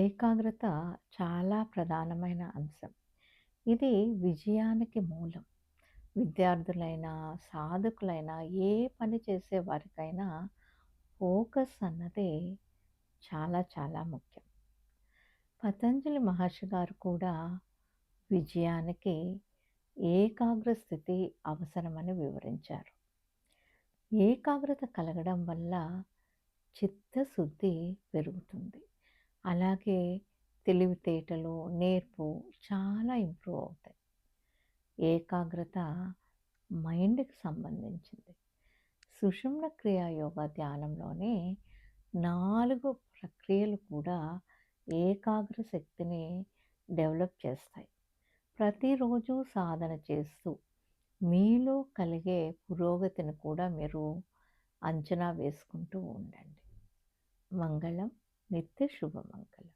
ఏకాగ్రత చాలా ప్రధానమైన అంశం. ఇది విజయానికి మూలం. విద్యార్థులైనా, సాధకులైనా, ఏ పని చేసే వారికైనా ఫోకస్ అన్నది చాలా చాలా ముఖ్యం. పతంజలి మహర్షి గారు కూడా విజయానికి ఏకాగ్ర స్థితి అవసరమని వివరించారు. ఏకాగ్రత కలగడం వల్ల చిత్తశుద్ధి పెరుగుతుంది. అలాగే తెలివితేటలు, నేర్పు చాలా ఇంప్రూవ్ అవుతాయి. ఏకాగ్రత మైండ్‌కి సంబంధించింది. సుషుమ్న క్రియ యోగా ధ్యానంలోనే నాలుగు ప్రక్రియలు కూడా ఏకాగ్ర శక్తిని డెవలప్ చేస్తాయి. ప్రతిరోజు సాధన చేస్తూ మీలో కలిగే పురోగతిని కూడా మీరు అంచనా వేసుకుంటూ ఉండండి. మంగళం ನಿರ್ತಿಶುಭಮಂಗಲ